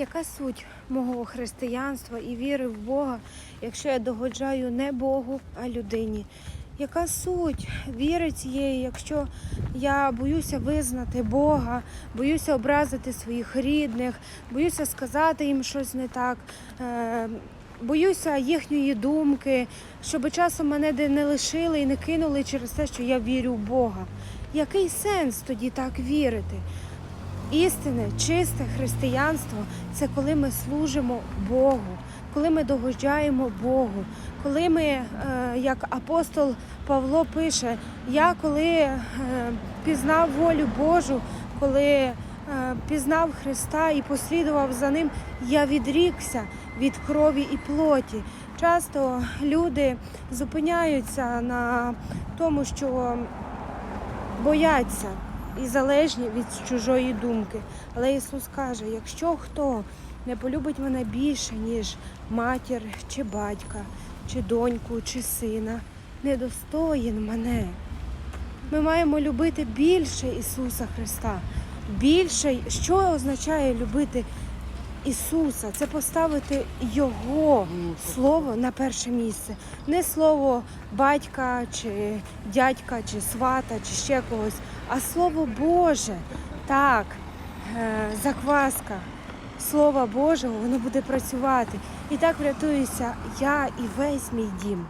Яка суть мого християнства і віри в Бога, якщо я догоджаю не Богу, а людині? Яка суть віри цієї, якщо я боюся визнати Бога, боюся образити своїх рідних, боюся сказати їм щось не так, е, боюся їхньої думки, щоб часом мене де не лишили і не кинули через те, що я вірю в Бога. Який сенс тоді так вірити? Істинне, чисте християнство це коли ми служимо Богу, коли ми догоджаємо Богу, коли ми, е, як апостол Павло пише, я коли е, пізнав волю Божу, коли е, пізнав Христа і послідував за ним, я відрікся від крові і плоті. Часто люди зупиняються на тому, що бояться і залежні від чужої думки. Але Ісус каже: якщо хто не полюбить мене більше, ніж матір чи батька, чи доньку, чи сина, недостоїн мене. Ми маємо любити більше Ісуса Христа. Більше, що означає любити Ісуса? Це поставити Його слово на перше місце. Не слово батька, чи дядька, чи свата, чи ще когось, а слово Боже. Так, е, закваска Слова Божого, воно буде працювати. І так врятуюся я і весь мій дім.